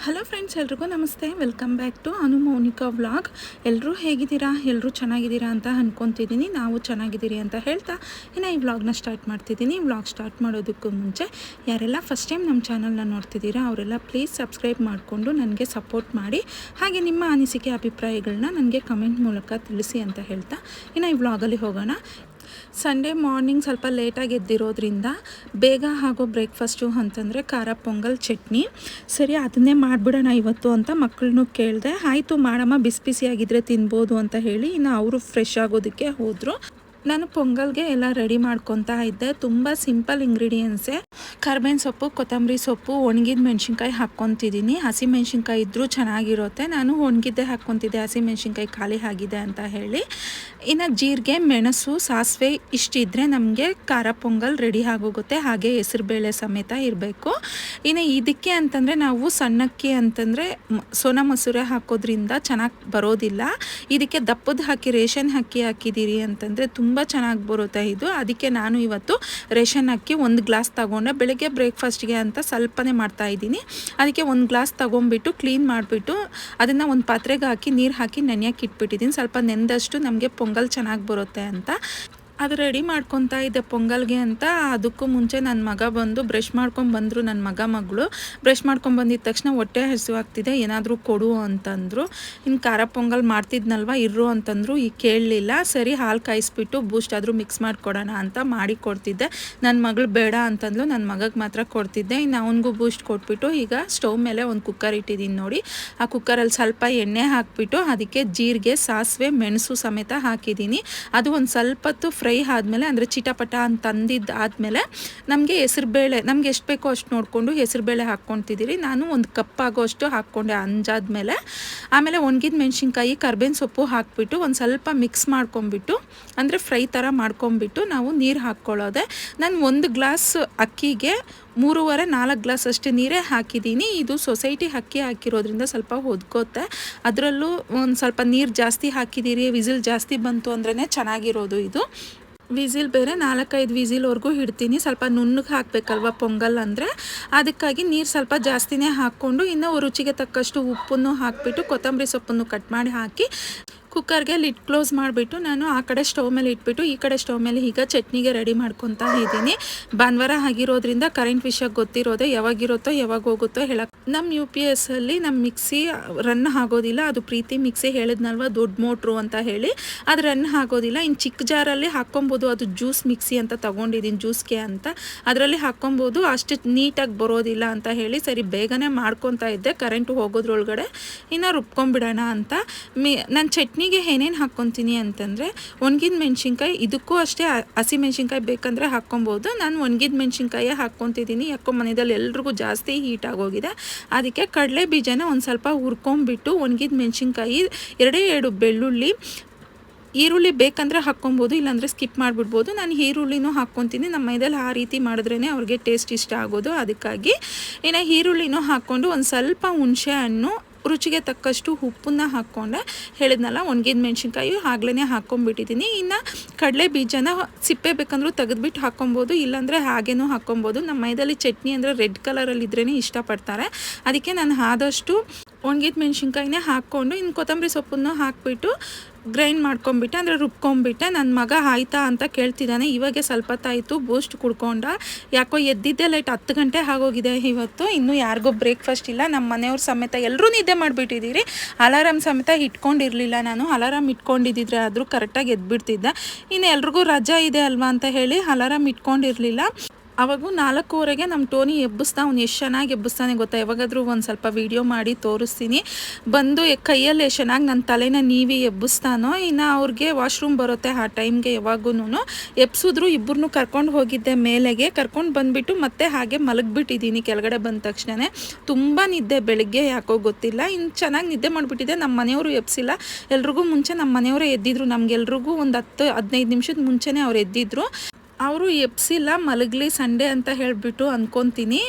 Hello friends ಎಲ್ರಿಗೂ ನಮಸ್ತೆ. Welcome back to Anu Mounika vlog ಎಲ್ಲರೂ ಹೇಗಿದ್ದೀರಾ? ಎಲ್ಲರೂ ಚೆನ್ನಾಗಿದ್ದೀರಾ ಅಂತ ಅಂದ್ಕೊತಿದ್ದೀನಿ ನಾವು ಚೆನ್ನಾಗಿದ್ದೀರಿ ಅಂತ ಹೇಳ್ತಾ ಇನ್ನು ಈ ವ್ಲಾಗ್ನ ಸ್ಟಾರ್ಟ್ ಮಾಡ್ತಿದ್ದೀನಿ. ವ್ಲಾಗ್ ಸ್ಟಾರ್ಟ್ ಮಾಡೋದಕ್ಕೂ ಮುಂಚೆ ಯಾರೆಲ್ಲ ಫಸ್ಟ್ ಟೈಮ್ ನಮ್ಮ ಚಾನಲ್ನ ನೋಡ್ತಿದ್ದೀರಾ, ಅವರೆಲ್ಲ ಪ್ಲೀಸ್ ಸಬ್ಸ್ಕ್ರೈಬ್ ಮಾಡಿಕೊಂಡು ನನಗೆ ಸಪೋರ್ಟ್ ಮಾಡಿ. ಹಾಗೆ ನಿಮ್ಮ ಅನಿಸಿಕೆ ಅಭಿಪ್ರಾಯಗಳನ್ನ ನನಗೆ ಕಮೆಂಟ್ ಮೂಲಕ ತಿಳಿಸಿ ಅಂತ ಹೇಳ್ತಾ ಇನ್ನು ಈ ವ್ಲಾಗಲ್ಲಿ ಹೋಗೋಣ. ಸಂಡೇ ಮಾರ್ನಿಂಗ್ ಸ್ವಲ್ಪ ಲೇಟಾಗಿ ಎದ್ದಿರೋದ್ರಿಂದ ಬೇಗ ಆಗೋ ಬ್ರೇಕ್ಫಾಸ್ಟು ಅಂತಂದರೆ ಖಾರ ಪೊಂಗಲ್ ಚಟ್ನಿ. ಸರಿ, ಅದನ್ನೇ ಮಾಡಿಬಿಡೋಣ ಇವತ್ತು ಅಂತ ಮಕ್ಕಳನ್ನೂ ಕೇಳಿದೆ, ಆಯಿತು ಮಾಡಮ್ಮ ಬಿಸಿ ಬಿಸಿಯಾಗಿದ್ದರೆ ತಿನ್ಬೋದು ಅಂತ ಹೇಳಿ ಇನ್ನು ಅವರು ಫ್ರೆಶ್ ಆಗೋದಕ್ಕೆ ಹೋದರು. ನಾನು ಪೊಂಗಲ್ಗೆ ಎಲ್ಲ ರೆಡಿ ಮಾಡ್ಕೊತಾ ಇದ್ದೆ. ತುಂಬ ಸಿಂಪಲ್ ಇಂಗ್ರೀಡಿಯೆಂಟ್ಸೇ ಕರ್ಬೇವಿನ ಸೊಪ್ಪು, ಕೊತ್ತಂಬರಿ ಸೊಪ್ಪು, ಒಣಗಿದ ಮೆಣಸಿನ್ಕಾಯಿ ಹಾಕ್ಕೊತಿದ್ದೀನಿ. ಹಸಿ ಮೆಣಸಿನ್ಕಾಯಿ ಇದ್ದರೂ ಚೆನ್ನಾಗಿರುತ್ತೆ. ನಾನು ಒಣಗಿದ್ದೆ ಹಾಕ್ಕೊತಿದ್ದೆ. ಹಸಿ ಮೆಣಸಿನ್ಕಾಯಿ ಖಾಲಿ ಆಗಿದೆ ಅಂತ ಹೇಳಿ. ಇನ್ನು ಜೀರಿಗೆ, ಮೆಣಸು, ಸಾಸಿವೆ ಇಷ್ಟಿದ್ರೆ ನಮಗೆ ಖಾರ ಪೊಂಗಲ್ ರೆಡಿ ಆಗೋಗುತ್ತೆ. ಹಾಗೆ ಹೆಸರುಬೇಳೆ ಸಮೇತ ಇರಬೇಕು. ಇನ್ನು ಇದಕ್ಕೆ ಅಂತಂದರೆ ನಾವು ಸಣ್ಣಕ್ಕಿ ಅಂತಂದರೆ ಸೋನ ಮಸೂರೆ ಹಾಕೋದ್ರಿಂದ ಚೆನ್ನಾಗಿ ಬರೋದಿಲ್ಲ. ಇದಕ್ಕೆ ದಪ್ಪದ ಹಾಕಿ, ರೇಷನ್ ಅಕ್ಕಿ ಹಾಕಿದ್ದೀರಿ ಅಂತಂದರೆ ತುಂಬ ಚೆನ್ನಾಗಿ ಬರುತ್ತೆ ಇದು. ಅದಕ್ಕೆ ನಾನು ಇವತ್ತು ರೇಷನ್ ಅಕ್ಕಿ ಒಂದು ಗ್ಲಾಸ್ ತಗೊಂಡೆ. ಬೆಳಗ್ಗೆ ಬ್ರೇಕ್ಫಾಸ್ಟ್ಗೆ ಅಂತ ಸ್ವಲ್ಪನೇ ಮಾಡ್ತಾ ಇದ್ದೀನಿ. ಅದಕ್ಕೆ ಒಂದು ಗ್ಲಾಸ್ ತೊಗೊಂಬಿಟ್ಟು ಕ್ಲೀನ್ ಮಾಡಿಬಿಟ್ಟು ಅದನ್ನು ಒಂದು ಪಾತ್ರೆಗೆ ಹಾಕಿ ನೀರು ಹಾಕಿ ನೆನೆಯಕ್ಕೆ ಇಟ್ಬಿಟ್ಟಿದ್ದೀನಿ. ಸ್ವಲ್ಪ ನೆಂದಷ್ಟು ನಮಗೆ ಪೊಂಗಲ್ ಚೆನ್ನಾಗಿ ಬರುತ್ತೆ ಅಂತ. ಅದು ರೆಡಿ ಮಾಡ್ಕೊತಾ ಇದ್ದೆ ಪೊಂಗಲ್ಗೆ ಅಂತ. ಅದಕ್ಕೂ ಮುಂಚೆ ನನ್ನ ಮಗ ಬಂದು ಬ್ರಷ್ ಮಾಡ್ಕೊಂಡು ಬಂದರು ನನ್ನ ಮಗ ಮಗಳು. ಬ್ರಷ್ ಮಾಡ್ಕೊಂಡು ಬಂದಿದ್ದ ತಕ್ಷಣ ಹೊಟ್ಟೆ ಹಸಿವಾಗ್ತಿದೆ ಏನಾದರೂ ಕೊಡು ಅಂತಂದರು. ಇನ್ನು ಖಾರ ಪೊಂಗಲ್ ಮಾಡ್ತಿದ್ನಲ್ವ ಇರು ಅಂತಂದರು ಈಗ ಕೇಳಲಿಲ್ಲ. ಸರಿ, ಹಾಲು ಕಾಯಿಸ್ಬಿಟ್ಟು ಬೂಸ್ಟ್ ಆದರೂ ಮಿಕ್ಸ್ ಮಾಡಿಕೊಡೋಣ ಅಂತ ಮಾಡಿ ಕೊಡ್ತಿದ್ದೆ. ನನ್ನ ಮಗಳು ಬೇಡ ಅಂತಂದ್ಲು ನನ್ನ ಮಗಗೆ ಮಾತ್ರ ಕೊಡ್ತಿದ್ದೆ. ಇನ್ನು ಅವನಿಗೂ ಬೂಸ್ಟ್ ಕೊಟ್ಬಿಟ್ಟು ಈಗ ಸ್ಟವ್ ಮೇಲೆ ಒಂದು ಕುಕ್ಕರ್ ಇಟ್ಟಿದ್ದೀನಿ ನೋಡಿ. ಆ ಕುಕ್ಕರಲ್ಲಿ ಸ್ವಲ್ಪ ಎಣ್ಣೆ ಹಾಕಿಬಿಟ್ಟು, ಅದಕ್ಕೆ ಜೀರಿಗೆ, ಸಾಸಿವೆ, ಮೆಣಸು ಸಮೇತ ಹಾಕಿದ್ದೀನಿ ಅದು ಒಂದು ಸ್ವಲ್ಪ ಹೊತ್ತು ಫ್ರೈ ಆದಮೇಲೆ, ಅಂದರೆ ಚಿಟಪಟ ಅಂತ ತಂದಿದ್ದು ಆದಮೇಲೆ ನಮಗೆ ಹೆಸರುಬೇಳೆ, ನಮ್ಗೆ ಎಷ್ಟು ಬೇಕೋ ಅಷ್ಟು ನೋಡಿಕೊಂಡು ಹೆಸರುಬೇಳೆ ಹಾಕ್ಕೊತಿದ್ದೀರಿ. ನಾನು ಒಂದು ಕಪ್ ಆಗೋಷ್ಟು ಹಾಕ್ಕೊಂಡೆ ಅಂಜಾದ್ಮೇಲೆ. ಆಮೇಲೆ ಒಣಗಿದ ಮೆಣಸಿನ್ಕಾಯಿ, ಕರ್ಬೇವಿನ ಸೊಪ್ಪು ಹಾಕ್ಬಿಟ್ಟು ಒಂದು ಸ್ವಲ್ಪ ಮಿಕ್ಸ್ ಮಾಡ್ಕೊಂಬಿಟ್ಟು ಅಂದರೆ ಫ್ರೈ ಥರ ಮಾಡ್ಕೊಂಬಿಟ್ಟು ನಾವು ನೀರು ಹಾಕ್ಕೊಳ್ಳೋದೆ. ನಾನು ಒಂದು ಗ್ಲಾಸ್ ಅಕ್ಕಿಗೆ ಮೂರುವರೆ, ನಾಲ್ಕು ಗ್ಲಾಸ್ ಅಷ್ಟು ನೀರೇ ಹಾಕಿದ್ದೀನಿ. ಇದು ಸೊಸೈಟಿ ಅಕ್ಕಿ ಹಾಕಿರೋದ್ರಿಂದ ಸ್ವಲ್ಪ ಹೊದ್ಕೋತೆ ಅದರಲ್ಲೂ ಒಂದು ಸ್ವಲ್ಪ ನೀರು ಜಾಸ್ತಿ ಹಾಕಿದ್ದೀರಿ, ವಿಸಿಲ್ ಜಾಸ್ತಿ ಬಂತು ಅಂದ್ರೇ ಚೆನ್ನಾಗಿರೋದು ಇದು. ವಿಸಿಲ್ ಬೇರೆ ನಾಲ್ಕೈದು ವಿಸಿಲ್ವರೆಗೂ ಇಡ್ತೀನಿ. ಸ್ವಲ್ಪ ನುಣ್ಣಗೆ ಹಾಕಬೇಕಲ್ವ ಪೊಂಗಲ್ ಅಂದರೆ? ಅದಕ್ಕಾಗಿ ನೀರು ಸ್ವಲ್ಪ ಜಾಸ್ತಿನೇ ಹಾಕ್ಕೊಂಡು ಇನ್ನೂ ರುಚಿಗೆ ತಕ್ಕಷ್ಟು ಉಪ್ಪನ್ನು ಹಾಕಿಬಿಟ್ಟು ಕೊತ್ತಂಬರಿ ಸೊಪ್ಪನ್ನು ಕಟ್ ಮಾಡಿ ಹಾಕಿ ಕುಕ್ಕರ್ಗೆ ಲಿಡ್ ಕ್ಲೋಸ್ ಮಾಡಿಬಿಟ್ಟು ನಾನು ಆ ಕಡೆ ಸ್ಟವ್ ಮೇಲೆ ಇಟ್ಬಿಟ್ಟು ಈ ಕಡೆ ಸ್ಟವ್ ಮೇಲೆ ಈಗ ಚಟ್ನಿಗೆ ರೆಡಿ ಮಾಡ್ಕೊತಾ ಇದ್ದೀನಿ. ಭಾನುವಾರ ಆಗಿರೋದ್ರಿಂದ ಕರೆಂಟ್ ವಿಷಯ ಗೊತ್ತಿರೋದೆ ಯಾವಾಗಿರುತ್ತೋ ಯಾವಾಗ ಹೋಗುತ್ತೋ ಹೇಳಕ್ ನಮ್ಮ ಯು ಪಿ ಎಸ್ಸಲ್ಲಿ ನಮ್ಮ ಮಿಕ್ಸಿ ರನ್ ಆಗೋದಿಲ್ಲ. ಅದು ಪ್ರೀತಿ ಮಿಕ್ಸಿ ಹೇಳಿದ್ನಲ್ವ? ದೊಡ್ಡ ಮೋಟ್ರು ಅಂತ ಹೇಳಿ. ಅದು ರನ್ ಆಗೋದಿಲ್ಲ. ಇನ್ನು ಚಿಕ್ಕ ಜಾರಲ್ಲಿ ಹಾಕ್ಕೊಬೋದು. ಅದು ಜ್ಯೂಸ್ ಮಿಕ್ಸಿ ಅಂತ ತಗೊಂಡಿದ್ದೀನಿ ಜ್ಯೂಸ್ಗೆ ಅಂತ. ಅದರಲ್ಲಿ ಹಾಕ್ಕೊಬೋದು. ಅಷ್ಟು ನೀಟಾಗಿ ಬರೋದಿಲ್ಲ ಅಂತ ಹೇಳಿ ಸರಿ ಬೇಗನೆ ಮಾಡ್ಕೊತಾ ಇದ್ದೆ. ಕರೆಂಟ್ ಹೋಗೋದ್ರೊಳಗಡೆ ಇನ್ನು ರುಬ್ಕೊಂಬಿಡೋಣ ಅಂತ. ಮಿ, ನಾನು ಚಟ್ನಿಗೆ ಏನೇನು ಹಾಕ್ಕೊತೀನಿ ಅಂತಂದರೆ ಒಣಗಿದ ಮೆಣಸಿನ್ಕಾಯಿ, ಇದಕ್ಕೂ ಅಷ್ಟೇ ಹಸಿ ಮೆಣಸಿನ್ಕಾಯಿ ಬೇಕಂದರೆ ಹಾಕ್ಕೊಬೋದು. ನಾನು ಒಣಗಿದ ಮೆಣಸಿನ್ಕಾಯೇ ಹಾಕ್ಕೊತಿದ್ದೀನಿ ಯಾಕೋ ಮನೆಯಲ್ಲಿ ಎಲ್ರಿಗೂ ಜಾಸ್ತಿ ಹೀಟ್ ಆಗೋಗಿದೆ. ಅದಕ್ಕೆ ಕಡಲೆ ಬೀಜನ ಒಂದು ಸ್ವಲ್ಪ ಹುರ್ಕೊಂಬಿಟ್ಟು ಒಣಗಿದ ಮೆಣಸಿನ್ಕಾಯಿ, ಎರಡೇ ಎರಡು ಬೆಳ್ಳುಳ್ಳಿ, ಈರುಳ್ಳಿ ಬೇಕಂದರೆ ಹಾಕ್ಕೊಬೋದು, ಇಲ್ಲಾಂದರೆ ಸ್ಕಿಪ್ ಮಾಡಿಬಿಡ್ಬೋದು. ನಾನು ಈರುಳ್ಳಿನೂ ಹಾಕ್ಕೊತೀನಿ. ನಮ್ಮ ಮೈದಲ್ಲಿ ಆ ರೀತಿ ಮಾಡಿದ್ರೇ ಅವ್ರಿಗೆ ಟೇಸ್ಟ್ ಇಷ್ಟ ಆಗೋದು. ಅದಕ್ಕಾಗಿ ಇನ್ನು ಈರುಳ್ಳಿನೂ ಹಾಕ್ಕೊಂಡು ಒಂದು ಸ್ವಲ್ಪ ಹುಣಸೆ ಹಣ್ಣು ರುಚಿಗೆ ತಕ್ಕಷ್ಟು ಉಪ್ಪನ್ನ ಹಾಕ್ಕೊಂಡೆ. ಹೇಳಿದ್ನಲ್ಲ, ಒಣಗಿದ ಮೆಣಸಿನ್ಕಾಯಿ ಆಗ್ಲೇ ಹಾಕ್ಕೊಂಬಿಟ್ಟಿದ್ದೀನಿ ಇನ್ನು ಕಡಲೆ ಬೀಜನ ಸಿಪ್ಪೆ ಬೇಕಂದ್ರೂ ತೆಗೆದ್ಬಿಟ್ಟು ಹಾಕ್ಕೊಬೋದು ಇಲ್ಲಾಂದರೆ ಹಾಗೇನೂ ಹಾಕ್ಕೊಬೋದು ನಮ್ಮ ಮೈದಲ್ಲಿ ಚಟ್ನಿ ಅಂದರೆ ರೆಡ್ ಕಲರಲ್ಲಿ ಇದ್ರೇ ಇಷ್ಟಪಡ್ತಾರೆ. ಅದಕ್ಕೆ ನಾನು ಆದಷ್ಟು ಒಣಗಿದ ಮೆಣಸಿನ್ಕಾಯಿನೇ ಹಾಕ್ಕೊಂಡು ಇನ್ನು ಕೊತ್ತಂಬರಿ ಸೊಪ್ಪನ್ನು ಹಾಕ್ಬಿಟ್ಟು ಗ್ರೈಂಡ್ ಮಾಡ್ಕೊಂಬಿಟ್ಟೆ, ಅಂದರೆ ರುಬ್ಕೊಂಬಿಟ್ಟೆ. ನನ್ನ ಮಗ ಆಯ್ತಾ ಅಂತ ಕೇಳ್ತಿದ್ದಾನೆ ಇವಾಗೆ ಸ್ವಲ್ಪ ಹೊತ್ತಾಯಿತು ಬೂಸ್ಟ್ ಕುಡ್ಕೊಂಡ. ಯಾಕೋ ಎದ್ದಿದ್ದೆ ಲೈಟ್ ಹತ್ತು ಗಂಟೆ ಆಗೋಗಿದೆ ಇವತ್ತು. ಇನ್ನೂ ಯಾರಿಗೂ ಬ್ರೇಕ್ಫಾಸ್ಟ್ ಇಲ್ಲ. ನಮ್ಮ ಮನೆಯವ್ರ ಸಮೇತ ಎಲ್ಲರೂ ನಿದ್ದೆ ಮಾಡಿಬಿಟ್ಟಿದ್ದೀರಿ ಅಲಾರಾಮ್ ಸಮೇತ ಇಟ್ಕೊಂಡಿರಲಿಲ್ಲ ನಾನು. ಅಲಾರಾಮ್ ಇಟ್ಕೊಂಡಿದ್ದಿದ್ರೆ ಆದರೂ ಕರೆಕ್ಟಾಗಿ ಎದ್ಬಿಡ್ತಿದ್ದೆ. ಇನ್ನು ಎಲ್ರಿಗೂ ರಜಾ ಇದೆ ಅಲ್ವಾ ಅಂತ ಹೇಳಿ ಅಲಾರಾಮ್ ಇಟ್ಕೊಂಡಿರಲಿಲ್ಲ. ಅವಾಗೂ ನಾಲ್ಕೂವರೆಗೆ ನಮ್ಮ ಟೋನಿ ಎಬ್ಬಿಸ್ತಾ, ಅವ್ನು ಎಷ್ಟು ಚೆನ್ನಾಗಿ ಎಬ್ಬಿಸ್ತಾನೆ ಗೊತ್ತಾ? ಯಾವಾಗಾದರೂ ಒಂದು ಸ್ವಲ್ಪ ವೀಡಿಯೋ ಮಾಡಿ ತೋರಿಸ್ತೀನಿ. ಬಂದು ಕೈಯಲ್ಲಿ ಎಷ್ಟು ಚೆನ್ನಾಗಿ ನನ್ನ ತಲೆನ ನೀವಿ ಎಬ್ಬಿಸ್ತಾನೋ, ಇನ್ನು ಅವ್ರಿಗೆ ವಾಶ್ರೂಮ್ ಬರುತ್ತೆ ಆ ಟೈಮ್ಗೆ ಯಾವಾಗೂ ಎಬ್ಸಿದ್ರು ಇಬ್ಬರನ್ನೂ ಕರ್ಕೊಂಡು ಹೋಗಿದ್ದೆ ಮೇಲೆಗೆ. ಕರ್ಕೊಂಡು ಬಂದುಬಿಟ್ಟು ಮತ್ತೆ ಹಾಗೆ ಮಲಗಿಬಿಟ್ಟಿದ್ದೀನಿ ಕೆಳಗಡೆ ಬಂದ ತಕ್ಷಣವೇ ತುಂಬ ನಿದ್ದೆ ಬೆಳಗ್ಗೆ ಯಾಕೋ ಗೊತ್ತಿಲ್ಲ. ಇನ್ನು ಚೆನ್ನಾಗಿ ನಿದ್ದೆ ಮಾಡಿಬಿಟ್ಟಿದ್ದೆ. ನಮ್ಮ ಮನೆಯವರು ಎಬ್ಸಿಲ್ಲ. ಎಲ್ರಿಗೂ ಮುಂಚೆ ನಮ್ಮ ಮನೆಯವರೇ ಎದ್ದಿದ್ರು. ನಮಗೆಲ್ರಿಗೂ ಒಂದು ಹತ್ತು, ಹದಿನೈದು ನಿಮಿಷದ ಮುಂಚೆನೇ ಅವ್ರು ಎದ್ದಿದ್ರು. ಅವರು ಎಪ್ಸಿಲ್ಲ ಮಲಗಲಿ ಸಂಡೇ ಅಂತ ಹೇಳಿಬಿಟ್ಟು ಅಂದ್ಕೊತೀನಿ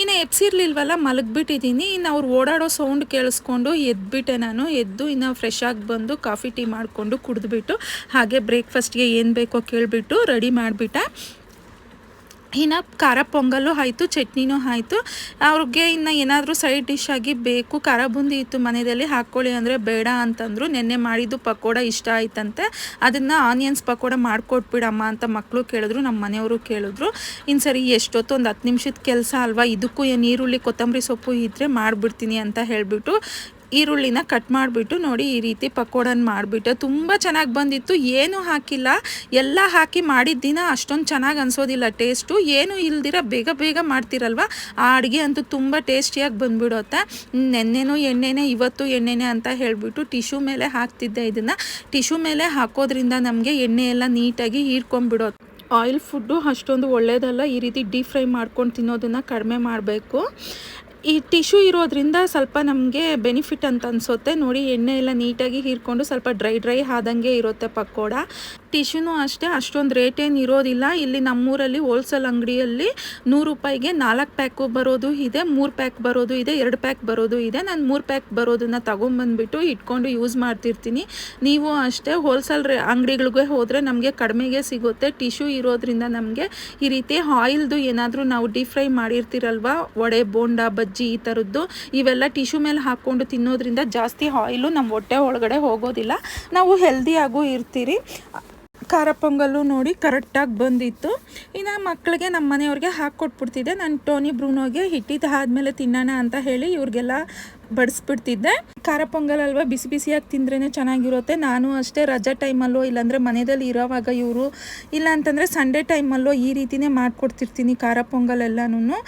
ಇನ್ನು ಎಪ್ಸಿರ್ಲಿಲ್ವಲ್ಲ ಮಲಗಿಬಿಟ್ಟಿದ್ದೀನಿ. ಇನ್ನು ಅವ್ರು ಓಡಾಡೋ ಸೌಂಡ್ ಕೇಳಿಸ್ಕೊಂಡು ಎದ್ಬಿಟ್ಟೆ ನಾನು. ಎದ್ದು ಇನ್ನು ಫ್ರೆಶ್ ಆಗಿ ಬಂದು ಕಾಫಿ ಟೀ ಮಾಡಿಕೊಂಡು ಕುಡಿದ್ಬಿಟ್ಟು, ಹಾಗೆ ಬ್ರೇಕ್ಫಾಸ್ಟ್ಗೆ ಏನು ಬೇಕೋ ಕೇಳಿಬಿಟ್ಟು ರೆಡಿ ಮಾಡಿಬಿಟ್ಟೆ. ಇನ್ನು ಖಾರ ಪೊಂಗಲ್ಲು ಆಯಿತು, ಚಟ್ನಿನೂ ಆಯಿತು. ಅವ್ರಿಗೆ ಇನ್ನು ಏನಾದರೂ ಸೈಡ್ ಡಿಶ್ ಆಗಿ ಬೇಕು, ಖಾರ ಬೂಂದಿ ಇತ್ತು ಮನೆಯಲ್ಲಿ, ಹಾಕ್ಕೊಳ್ಳಿ ಅಂದರೆ ಬೇಡ ಅಂತಂದರು. ನೆನ್ನೆ ಮಾಡಿದ್ದು ಪಕೋಡ ಇಷ್ಟ ಆಯ್ತಂತೆ. ಅದನ್ನು ಆನಿಯನ್ಸ್ ಪಕೋಡ ಮಾಡಿಕೊಟ್ಬಿಡಮ್ಮ ಅಂತ ಮಕ್ಕಳು ಕೇಳಿದ್ರು ನಮ್ಮ ಮನೆಯವರು ಕೇಳಿದ್ರು. ಇನ್ನು ಸರಿ ಎಷ್ಟೊತ್ತು ಒಂದು ಹತ್ತು ನಿಮಿಷದ ಕೆಲಸ ಅಲ್ವಾ? ಇದಕ್ಕೂ ಏನು ಈರುಳ್ಳಿ, ಕೊತ್ತಂಬರಿ ಸೊಪ್ಪು ಇದ್ದರೆ ಮಾಡಿಬಿಡ್ತೀನಿ ಅಂತ ಹೇಳಿಬಿಟ್ಟು ಈರುಳ್ಳಿನ ಕಟ್ ಮಾಡಿಬಿಟ್ಟು ನೋಡಿ ಈ ರೀತಿ ಪಕೋಡನ ಮಾಡಿಬಿಟ್ಟು ತುಂಬ ಚೆನ್ನಾಗಿ ಬಂದಿತ್ತು. ಏನೂ ಹಾಕಿಲ್ಲ. ಎಲ್ಲ ಹಾಕಿ ಮಾಡಿದ ದಿನ ಅಷ್ಟೊಂದು ಚೆನ್ನಾಗಿ ಅನಿಸೋದಿಲ್ಲ. ಟೇಸ್ಟು ಏನು ಇಲ್ದಿರ ಬೇಗ ಬೇಗ ಮಾಡ್ತಿರಲ್ವ? ಆ ಅಡುಗೆ ಅಂತೂ ತುಂಬ ಟೇಸ್ಟಿಯಾಗಿ ಬಂದ್ಬಿಡುತ್ತೆ. ನೆನ್ನೆನೂ ಎಣ್ಣೆನೇ, ಇವತ್ತು ಎಣ್ಣೆನೇ ಅಂತ ಹೇಳಿಬಿಟ್ಟು ಟಿಶ್ಯೂ ಮೇಲೆ ಹಾಕ್ತಿದ್ದೆ ಇದನ್ನು. ಟಿಶ್ಯೂ ಮೇಲೆ ಹಾಕೋದ್ರಿಂದ ನಮಗೆ ಎಣ್ಣೆ ಎಲ್ಲ ನೀಟಾಗಿ ಹೀರ್ಕೊಂಡ್ಬಿಡೋದು ಆಯಿಲ್ ಫುಡ್ಡು ಅಷ್ಟೊಂದು ಒಳ್ಳೆಯದಲ್ಲ ಈ ರೀತಿ ಡೀಪ್ ಫ್ರೈ ಮಾಡ್ಕೊಂಡು ತಿನ್ನೋದನ್ನು ಕಡಿಮೆ ಮಾಡಬೇಕು. ಈ ಟಿಶ್ಯೂ ಇರೋದ್ರಿಂದ ಸ್ವಲ್ಪ ನಮಗೆ ಬೆನಿಫಿಟ್ ಅಂತ ಅನಿಸುತ್ತೆ. ನೋಡಿ, ಎಣ್ಣೆ ಎಲ್ಲ ನೀಟಾಗಿ ಹೀರ್ಕೊಂಡು ಸ್ವಲ್ಪ ಡ್ರೈ ಡ್ರೈ ಆದಂಗೆ ಇರುತ್ತೆ ಪಕೋಡ. ಟಿಶ್ಯೂನು ಅಷ್ಟೇ, ಅಷ್ಟೊಂದು ರೇಟ್ ಏನು ಇರೋದಿಲ್ಲ. ಇಲ್ಲಿ ನಮ್ಮೂರಲ್ಲಿ ಹೋಲ್ಸೇಲ್ ಅಂಗಡಿಯಲ್ಲಿ ನೂರು ರೂಪಾಯಿಗೆ ನಾಲ್ಕು ಪ್ಯಾಕು ಬರೋದು ಇದೆ, ಮೂರು ಪ್ಯಾಕ್ ಬರೋದು ಇದೆ, ಎರಡು ಪ್ಯಾಕ್ ಬರೋದು ಇದೆ. ನಾನು ಮೂರು ಪ್ಯಾಕ್ ಬರೋದನ್ನು ತಗೊಂಬಂದ್ಬಿಟ್ಟು ಇಟ್ಕೊಂಡು ಯೂಸ್ ಮಾಡ್ತಿರ್ತೀನಿ. ನೀವು ಅಷ್ಟೇ ಹೋಲ್ಸೇಲ್ ರೇ, ಅಂಗಡಿಗಳಿಗೆ ಹೋದರೆ ನಮಗೆ ಕಡಿಮೆಗೆ ಸಿಗುತ್ತೆ. ಟಿಶ್ಯೂ ಇರೋದ್ರಿಂದ ನಮಗೆ ಈ ರೀತಿ ಆಯಿಲ್ದು ಏನಾದರೂ ನಾವು ಡೀಪ್ ಫ್ರೈ ಮಾಡಿರ್ತೀರಲ್ವ? ವಡೆ, ಬೋಂಡಾ, ಬಜ್ಜಿ ಈ ಥರದ್ದು ಇವೆಲ್ಲ ಟಿಶ್ಯೂ ಮೇಲೆ ಹಾಕ್ಕೊಂಡು ತಿನ್ನೋದ್ರಿಂದ ಜಾಸ್ತಿ ಆಯಿಲು ನಮ್ಮ ಹೊಟ್ಟೆ ಒಳಗಡೆ ಹೋಗೋದಿಲ್ಲ. ನಾವು ಹೆಲ್ದಿಯಾಗೂ ಇರ್ತೀರಿ. ಖಾರ ಪೊಂಗಲ್ಲು ನೋಡಿ ಕರೆಕ್ಟಾಗಿ ಬಂದಿತ್ತು. ಇನ್ನು ಮಕ್ಕಳಿಗೆ ನಮ್ಮ ಮನೆಯವ್ರಿಗೆ ಹಾಕ್ಕೊಟ್ಬಿಡ್ತಿದ್ದೆ ನಾನು ಟೋನಿ ಬ್ರೂನೋಗೆ ಹಿಟ್ಟಿದ್ದು ಆದಮೇಲೆ ತಿನ್ನೋಣ ಅಂತ ಹೇಳಿ ಇವ್ರಿಗೆಲ್ಲ ಬಡಿಸ್ಬಿಡ್ತಿದ್ದೆ. ಖಾರ ಪೊಂಗಲ್ ಅಲ್ವಾ, ಬಿಸಿ ಬಿಸಿಯಾಗಿ ತಿಂದ್ರೇ ಚೆನ್ನಾಗಿರುತ್ತೆ. ನಾನು ಅಷ್ಟೇ ರಜಾ ಟೈಮಲ್ಲೋ ಇಲ್ಲಾಂದರೆ ಮನೆಯಲ್ಲಿ ಇರೋವಾಗ ಇವರು ಇಲ್ಲ ಅಂತಂದರೆ ಸಂಡೇ ಟೈಮಲ್ಲೋ ಈ ರೀತಿನೇ ಮಾಡಿಕೊಡ್ತಿರ್ತೀನಿ ಖಾರ ಪೊಂಗಲ್ ಎಲ್ಲನೂ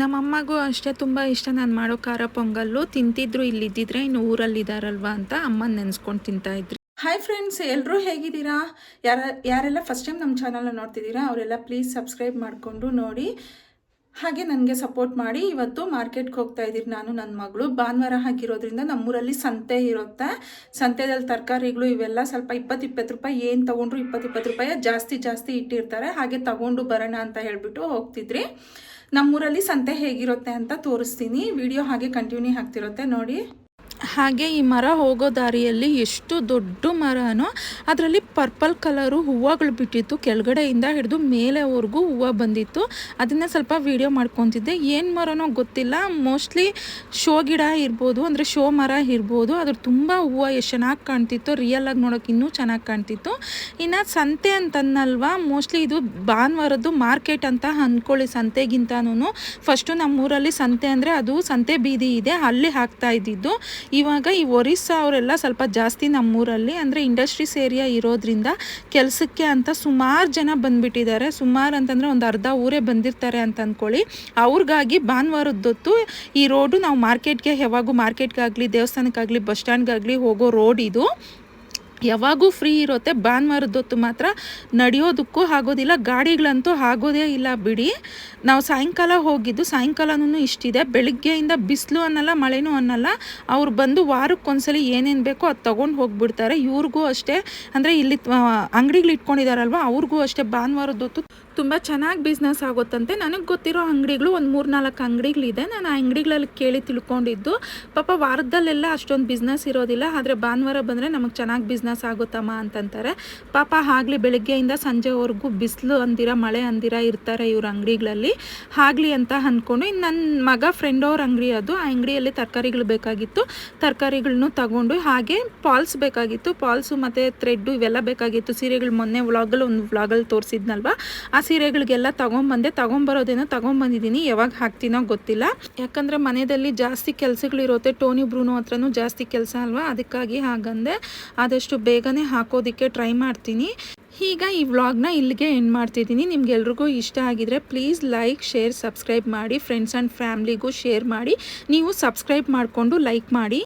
ನಮ್ಮ ಅಮ್ಮಗೂ ಅಷ್ಟೇ ತುಂಬ ಇಷ್ಟ. ನಾನು ಮಾಡೋ ಖಾರ ಪೊಂಗಲ್ಲು ತಿಂತಿದ್ರು ಇಲ್ಲಿದ್ದಿದ್ರೆ ಇನ್ನು ಊರಲ್ಲಿದ್ದಾರಲ್ವ ಅಂತ ಅಮ್ಮನ ನೆನೆಸ್ಕೊಂಡು ತಿಂತಾಯಿದ್ರು ಹಾಯ್ ಫ್ರೆಂಡ್ಸ್ ಎಲ್ಲರೂ ಹೇಗಿದ್ದೀರಾ? ಯಾರ, ಯಾರೆಲ್ಲ ಫಸ್ಟ್ ಟೈಮ್ ನಮ್ಮ ಚಾನಲ್ನ ನೋಡ್ತಿದ್ದೀರಾ, ಅವರೆಲ್ಲ ಪ್ಲೀಸ್ ಸಬ್ಸ್ಕ್ರೈಬ್ ಮಾಡಿಕೊಂಡು ನೋಡಿ. ಹಾಗೆ ನನಗೆ ಸಪೋರ್ಟ್ ಮಾಡಿ. ಇವತ್ತು ಮಾರ್ಕೆಟ್ಗೆ ಹೋಗ್ತಾ ಇದ್ದೀರಿ ನಾನು ನನ್ನ ಮಗಳು. ಭಾನುವಾರ ಆಗಿರೋದ್ರಿಂದ ನಮ್ಮೂರಲ್ಲಿ ಸಂತೆ ಇರುತ್ತೆ. ಸಂತೆದಲ್ಲಿ ತರಕಾರಿಗಳು ಇವೆಲ್ಲ ಸ್ವಲ್ಪ ಇಪ್ಪತ್ತು ಇಪ್ಪತ್ತು ರೂಪಾಯಿ, ಏನು ತೊಗೊಂಡ್ರು ಇಪ್ಪತ್ತು ಇಪ್ಪತ್ತು ರೂಪಾಯಿ ಜಾಸ್ತಿ ಜಾಸ್ತಿ ಇಟ್ಟಿರ್ತಾರೆ. ಹಾಗೆ ತಗೊಂಡು ಬರೋಣ ಅಂತ ಹೇಳಿಬಿಟ್ಟು ಹೋಗ್ತಿದ್ರಿ. ನಮ್ಮೂರಲ್ಲಿ ಸಂತೆ ಹೇಗಿರುತ್ತೆ ಅಂತ ತೋರಿಸ್ತೀನಿ. ವಿಡಿಯೋ ಹಾಗೆ ಕಂಟಿನ್ಯೂ ಆಗ್ತಿರುತ್ತೆ ನೋಡಿ. ಹಾಗೆ ಈ ಮರ ಹೋಗೋ ದಾರಿಯಲ್ಲಿ ಎಷ್ಟು ದೊಡ್ಡ ಮರನೋ, ಅದರಲ್ಲಿ ಪರ್ಪಲ್ ಕಲರು ಹೂವುಗಳು ಬಿಟ್ಟಿತ್ತು. ಕೆಳಗಡೆಯಿಂದ ಹಿಡಿದು ಮೇಲೆವರೆಗೂ ಹೂವು ಬಂದಿತ್ತು. ಅದನ್ನು ಸ್ವಲ್ಪ ವೀಡಿಯೋ ಮಾಡ್ಕೊತಿದ್ದೆ. ಏನು ಮರನೋ ಗೊತ್ತಿಲ್ಲ. ಮೋಸ್ಟ್ಲಿ ಶೋ ಗಿಡ ಇರ್ಬೋದು, ಅಂದರೆ ಶೋ ಮರ ಇರ್ಬೋದು. ಅದ್ರ ತುಂಬ ಹೂವು ಎಷ್ಟು ಚೆನ್ನಾಗಿ ಕಾಣ್ತಿತ್ತು ರಿಯಲಾಗಿ ನೋಡೋಕೆ ಇನ್ನೂ ಚೆನ್ನಾಗಿ ಕಾಣ್ತಿತ್ತು. ಇನ್ನು ಸಂತೆ ಅಂತನ್ನಲ್ವಾ? ಮೋಸ್ಟ್ಲಿ ಇದು ಭಾನುವಾರದ್ದು ಮಾರ್ಕೆಟ್ ಅಂತ ಅಂದ್ಕೊಳ್ಳಿ ಸಂತೆಗಿಂತನೂ ಫಸ್ಟು ನಮ್ಮೂರಲ್ಲಿ ಸಂತೆ ಅಂದರೆ ಅದು ಸಂತೆ ಬೀದಿ ಇದೆ. ಅಲ್ಲಿ ಹಾಕ್ತಾ ಇದ್ದಿದ್ದು. ಇವಾಗ ಈ ಒರಿಸ್ಸಾ ಅವರೆಲ್ಲ ಸ್ವಲ್ಪ ಜಾಸ್ತಿ ನಮ್ಮೂರಲ್ಲಿ, ಅಂದರೆ ಇಂಡಸ್ಟ್ರೀಸ್ ಏರಿಯಾ ಇರೋದ್ರಿಂದ ಕೆಲಸಕ್ಕೆ ಅಂತ ಸುಮಾರು ಜನ ಬಂದುಬಿಟ್ಟಿದ್ದಾರೆ. ಸುಮಾರು ಅಂತಂದರೆ ಒಂದು ಅರ್ಧ ಊರೇ ಬಂದಿರ್ತಾರೆ ಅಂತ ಅಂದ್ಕೊಳ್ಳಿ ಅವ್ರಿಗಾಗಿ ಭಾನುವಾರದ್ದೊತ್ತು ಈ ರೋಡು ನಾವು ಮಾರ್ಕೆಟ್ಗೆ ಯಾವಾಗೂ ಮಾರ್ಕೆಟ್ಗಾಗಲಿ, ದೇವಸ್ಥಾನಕ್ಕಾಗಲಿ, ಬಸ್ ಸ್ಟ್ಯಾಂಡ್ಗಾಗಲಿ ಹೋಗೋ ರೋಡ್ ಇದು. ಯಾವಾಗೂ ಫ್ರೀ ಇರುತ್ತೆ. ಭಾನುವಾರದೊತ್ತು ಮಾತ್ರ ನಡೆಯೋದಕ್ಕೂ ಆಗೋದಿಲ್ಲ. ಗಾಡಿಗಳಂತೂ ಆಗೋದೇ ಇಲ್ಲ ಬಿಡಿ. ನಾವು ಸಾಯಂಕಾಲ ಹೋಗಿದ್ದು ಸಾಯಂಕಾಲನೂ ಇಷ್ಟಿದೆ. ಬೆಳಗ್ಗೆಯಿಂದ ಬಿಸಿಲು ಅನ್ನಲ್ಲ, ಮಳೆನೂ ಅನ್ನಲ್ಲ. ಅವ್ರು ಬಂದು ವಾರಕ್ಕೊಂದ್ಸಲಿ ಏನೇನು ಬೇಕೋ ಅದು ತೊಗೊಂಡು ಹೋಗ್ಬಿಡ್ತಾರೆ. ಇವ್ರಿಗೂ ಅಷ್ಟೇ. ಅಂದರೆ ಇಲ್ಲಿ ಅಂಗಡಿಗಳು ಇಟ್ಕೊಂಡಿದ್ದಾರಲ್ವ ಅವ್ರಿಗೂ ಅಷ್ಟೇ ಭಾನುವಾರದೊತ್ತು ತುಂಬ ಚೆನ್ನಾಗಿ ಬಿಸ್ನೆಸ್ ಆಗುತ್ತಂತೆ. ನನಗೆ ಗೊತ್ತಿರೋ ಅಂಗಡಿಗಳು ಒಂದು ಮೂರು ನಾಲ್ಕು ಅಂಗಡಿಗಳಿದೆ. ನಾನು ಆ ಅಂಗಡಿಗಳಲ್ಲಿ ಕೇಳಿ ತಿಳ್ಕೊಂಡಿದ್ದು. ಪಾಪ ವಾರದಲ್ಲೆಲ್ಲ ಅಷ್ಟೊಂದು ಬಿಸ್ನೆಸ್ ಇರೋದಿಲ್ಲ. ಆದರೆ ಭಾನುವಾರ ಬಂದರೆ ನಮಗೆ ಚೆನ್ನಾಗಿ ಬಿಸ್ನೆಸ್ ಆಗುತ್ತಮ್ಮ ಅಂತಂತಾರೆ. ಪಾಪ ಆಗಲಿ ಬೆಳಗ್ಗೆಯಿಂದ ಸಂಜೆವರೆಗೂ ಬಿಸಿಲು ಅಂದಿರ, ಮಳೆ ಅಂದಿರ ಇರ್ತಾರೆ ಇವ್ರ ಅಂಗಡಿಗಳಲ್ಲಿ. ಆಗಲಿ ಅಂತ ಅಂದ್ಕೊಂಡು ಇನ್ನು ನನ್ನ ಮಗ ಫ್ರೆಂಡ್ ಅವ್ರ ಅಂಗಡಿ ಅದು. ಆ ಅಂಗಡಿಯಲ್ಲಿ ತರಕಾರಿಗಳು ಬೇಕಾಗಿತ್ತು. ತರಕಾರಿಗಳನ್ನೂ ತಗೊಂಡು ಹಾಗೆ ಪಾಲ್ಸ್ ಬೇಕಾಗಿತ್ತು. ಪಾಲ್ಸು ಮತ್ತು ಥ್ರೆಡ್ಡು ಇವೆಲ್ಲ ಬೇಕಾಗಿತ್ತು. ಸೀರೆಗಳು ಮೊನ್ನೆ ವ್ಲಾಗಲ್ಲಿ ಒಂದು ವ್ಲಾಗಲ್ಲಿ ತೋರಿಸಿದ್ನಲ್ವ? ಆ ಸೀರೆಗಳಿಗೆಲ್ಲ ತಗೊಂಬಂದೆ, ತಗೊಂಬರೋದೇನೋ ತಗೊಂಬಂದಿದ್ದೀನಿ. ಯಾವಾಗ ಹಾಕ್ತೀನೋ ಗೊತ್ತಿಲ್ಲ. ಯಾಕಂದರೆ ಮನೆಯಲ್ಲಿ ಜಾಸ್ತಿ ಕೆಲಸಗಳಿರುತ್ತೆ ಟೋನಿ ಬ್ರೂನೋ ಹತ್ರನೂ ಜಾಸ್ತಿ ಕೆಲಸ ಅಲ್ವಾ? ಅದಕ್ಕಾಗಿ ಹಾಗಂದೆ ಆದಷ್ಟು ಬೇಗನೆ ಹಾಕೋದಕ್ಕೆ ಟ್ರೈ ಮಾಡ್ತೀನಿ. ಈಗ ಈ ವ್ಲಾಗ್ನ ಇಲ್ಲಿಗೆ ಎಂಡ್ ಮಾಡ್ತಿದ್ದೀನಿ. ನಿಮ್ಗೆಲ್ರಿಗೂ ಇಷ್ಟ ಆಗಿದ್ರೆ ಪ್ಲೀಸ್ ಲೈಕ್, ಶೇರ್, ಸಬ್ಸ್ಕ್ರೈಬ್ ಮಾಡಿ. ಫ್ರೆಂಡ್ಸ್ ಆ್ಯಂಡ್ ಫ್ಯಾಮ್ಲಿಗೂ ಶೇರ್ ಮಾಡಿ. ನೀವು ಸಬ್ಸ್ಕ್ರೈಬ್ ಮಾಡಿಕೊಂಡು ಲೈಕ್ ಮಾಡಿ.